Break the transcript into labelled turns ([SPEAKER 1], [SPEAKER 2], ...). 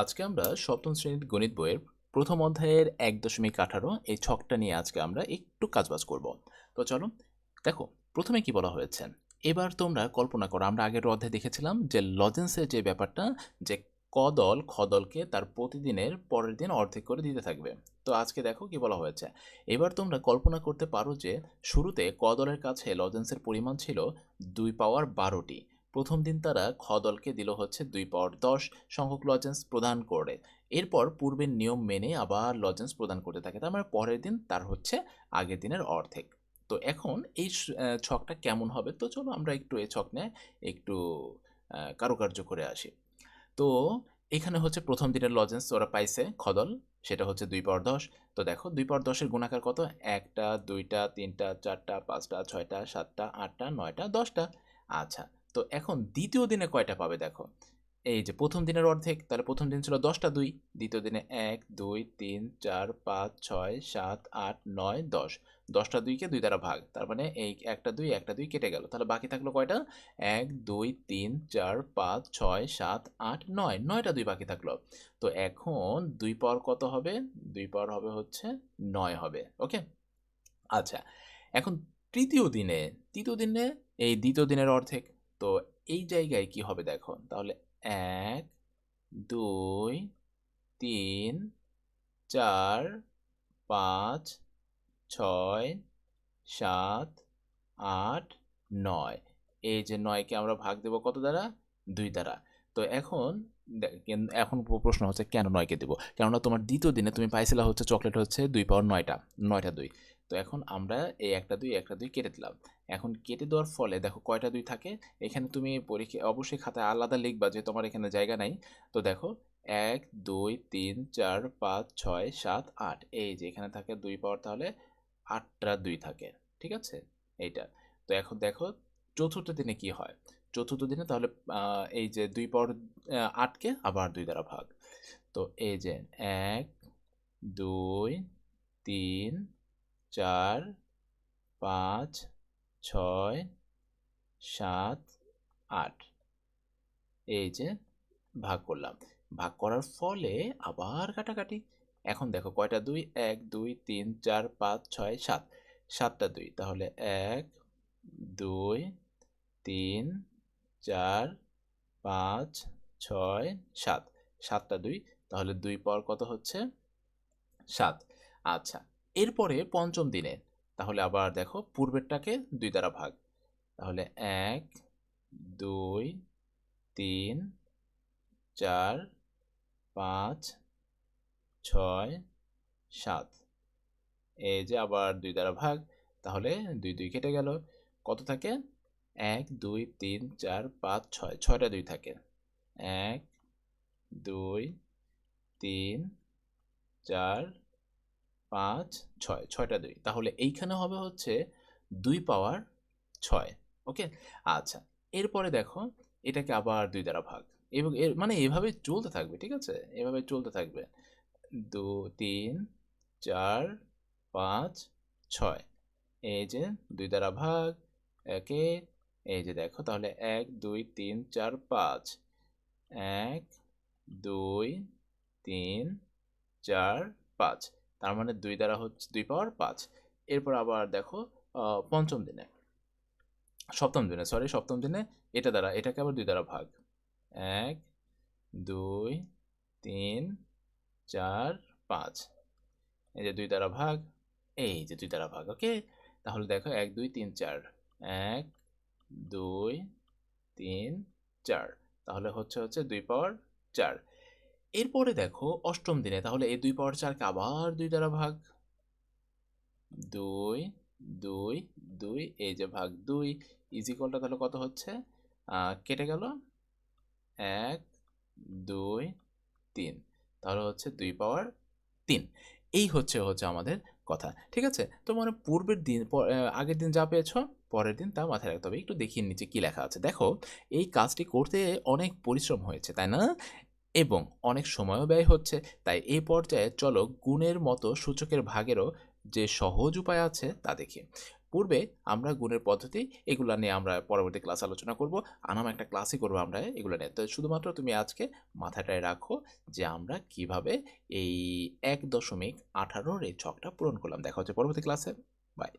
[SPEAKER 1] আজকে আমরা সপ্তম শ্রেণীর গণিত বইয়ের প্রথম অধ্যায়ের এক দশমিক আঠারো এই ছকটা নিয়ে আজকে আমরা একটু কাজবাজ করব তো চলো দেখো প্রথমে কি বলা হয়েছে এবার তোমরা কল্পনা করো আমরা আগের অধ্যায়ে দেখেছিলাম যে লজেন্সের যে ব্যাপারটা যে কদল খদলকে তার প্রতিদিনের পরের দিন অর্ধেক করে দিতে থাকবে তো আজকে দেখো কি বলা হয়েছে এবার তোমরা কল্পনা করতে পারো যে শুরুতে কদলের কাছে লজেন্সের পরিমাণ ছিল দুই পাওয়ার বারোটি প্রথম দিন তারা খ দলকে দিল হচ্ছে দুই পাওয়ার দশ সংখ্যক লজেন্স প্রদান করে এরপর পূর্বের নিয়ম মেনে আবার লজেন্স প্রদান করতে থাকে তার মানে পরের দিন তার হচ্ছে আগের দিনের অর্ধেক তো এখন এই ছকটা কেমন হবে তো চলো আমরা একটু এই ছক নিয়ে একটু কারুকার্য করে আসি তো এখানে হচ্ছে প্রথম দিনের লজেন্স ওরা পাইছে খদল সেটা হচ্ছে দুই পাওয়ার দশ তো দেখো দুই পাওয়ার দশের গুণাকার কত একটা দুইটা তিনটা চারটা পাঁচটা ছয়টা সাতটা আটটা নয়টা দশটা আচ্ছা তো এখন দ্বিতীয় দিনে কয়টা পাবে দেখো এই যে প্রথম দিনের অর্ধেক তাহলে প্রথম দিন ছিল দশটা দুই দ্বিতীয় দিনে এক দুই তিন চার পাঁচ ছয় সাত আট নয় দশ দশটা দুইকে দুই দ্বারা ভাগ তার মানে এই একটা দুই একটা দুই কেটে গেল তাহলে বাকি থাকলো কয়টা এক দুই তিন চার পাঁচ ছয় সাত আট নয় নয়টা দুই বাকি থাকলো তো এখন দুই পর কত হবে দুই পর হবে হচ্ছে নয় হবে ওকে আচ্ছা এখন তৃতীয় দিনে তৃতীয় দিনে এই দ্বিতীয় দিনের অর্ধেক তো এই জায়গায় কি হবে দেখো তাহলে এক দুই তিন চার পাঁচ ছয় সাত আট নয় এই যে নয়কে আমরা ভাগ দেব কত দ্বারা দুই দ্বারা তো এখন এখন প্রশ্ন হচ্ছে কেন নয়কে দেবো কেননা তোমার দ্বিতীয় দিনে তুমি পাইছিলা হচ্ছে চকলেট হচ্ছে দুই পাওয়ার নয়টা নয়টা দুই তো এখন আমরা এই একটা দুই একটা দুই কেটে দিলাম এখন কেটে দেওয়ার ফলে দেখো কয়টা দুই থাকে এখানে তুমি পরীক্ষা অবশ্যই খাতায় আলাদা লিখবা যে তোমার এখানে জায়গা নাই তো দেখো এক দুই তিন চার পাঁচ ছয় সাত আট এই যে এখানে থাকে দুই পাওয়ার তাহলে আটটা দুই থাকে ঠিক আছে এইটা তো এখন দেখো চতুর্থ দিনে কি হয় চতুর্থ দিনে তাহলে এই যে দুই পাওয়ার আটকে আবার দুই দ্বারা ভাগ তো এই যে এক দুই তিন চার পাঁচ ছয় সাত আট এই যে ভাগ করলাম ভাগ করার ফলে আবার কাটাকাটি এখন দেখো কয়টা দুই এক দুই তিন চার পাঁচ ছয় সাত সাতটা দুই তাহলে এক দুই তিন চার পাঁচ ছয় সাত সাতটা দুই তাহলে দুই পর কত হচ্ছে সাত আচ্ছা এরপরে পঞ্চম দিনে তাহলে আবার দেখো পূর্বেরটাকে দুই দ্বারা ভাগ তাহলে এক দুই তিন চার পাঁচ ছয় সাত এই যে আবার দুই দ্বারা ভাগ তাহলে দুই দুই কেটে গেল কত থাকে এক দুই তিন চার পাঁচ ছয় ছয়টা দুই থাকে এক দুই তিন চার পাঁচ ছয় ছয়টা দুই তাহলে এইখানে হবে হচ্ছে দুই পাওয়ার ছয় ওকে আচ্ছা এরপরে দেখো এটাকে আবার দুই দ্বারা ভাগ এবং এর মানে এভাবে চলতে থাকবে ঠিক আছে এভাবে চলতে থাকবে দু তিন চার পাঁচ ছয় এই যে দুই দ্বারা ভাগ একে এই যে দেখো তাহলে এক দুই তিন চার পাঁচ এক দুই তিন চার পাঁচ তার মানে দুই দ্বারা হচ্ছে দুই পাওয়ার পাঁচ এরপর আবার দেখো পঞ্চম দিনে সপ্তম দিনে সরি সপ্তম দিনে এটা দ্বারা এটাকে আবার দুই দ্বারা ভাগ এক দুই তিন চার পাঁচ এই যে দুই দ্বারা ভাগ এই যে দুই দ্বারা ভাগ ওকে তাহলে দেখো এক দুই তিন চার এক দুই তিন চার তাহলে হচ্ছে হচ্ছে দুই পাওয়ার চার এরপরে দেখো অষ্টম দিনে তাহলে এই দুই পাওয়ার চারকে আবার দুই দ্বারা ভাগ দুই দুই দুই এই যে ভাগ দুই ইজিকলটা তাহলে কত হচ্ছে কেটে গেল এক দুই তিন তাহলে হচ্ছে দুই পাওয়ার তিন এই হচ্ছে হচ্ছে আমাদের কথা ঠিক আছে তো মানে পূর্বের দিন আগের দিন যা পেয়েছ পরের দিন তা মাথায় রাখতে হবে একটু দেখিয়ে নিচে কী লেখা আছে দেখো এই কাজটি করতে অনেক পরিশ্রম হয়েছে তাই না এবং অনেক সময়ও ব্যয় হচ্ছে তাই এই পর্যায়ে চলো গুণের মতো সূচকের ভাগেরও যে সহজ উপায় আছে তা দেখি পূর্বে আমরা গুণের পদ্ধতি এগুলো নিয়ে আমরা পরবর্তী ক্লাস আলোচনা করব আনাম একটা ক্লাসই করবো আমরা এগুলো নিয়ে তো শুধুমাত্র তুমি আজকে মাথাটায় রাখো যে আমরা কিভাবে এই এক দশমিক আঠারোর এই ছকটা পূরণ করলাম দেখা হচ্ছে পরবর্তী ক্লাসে বাই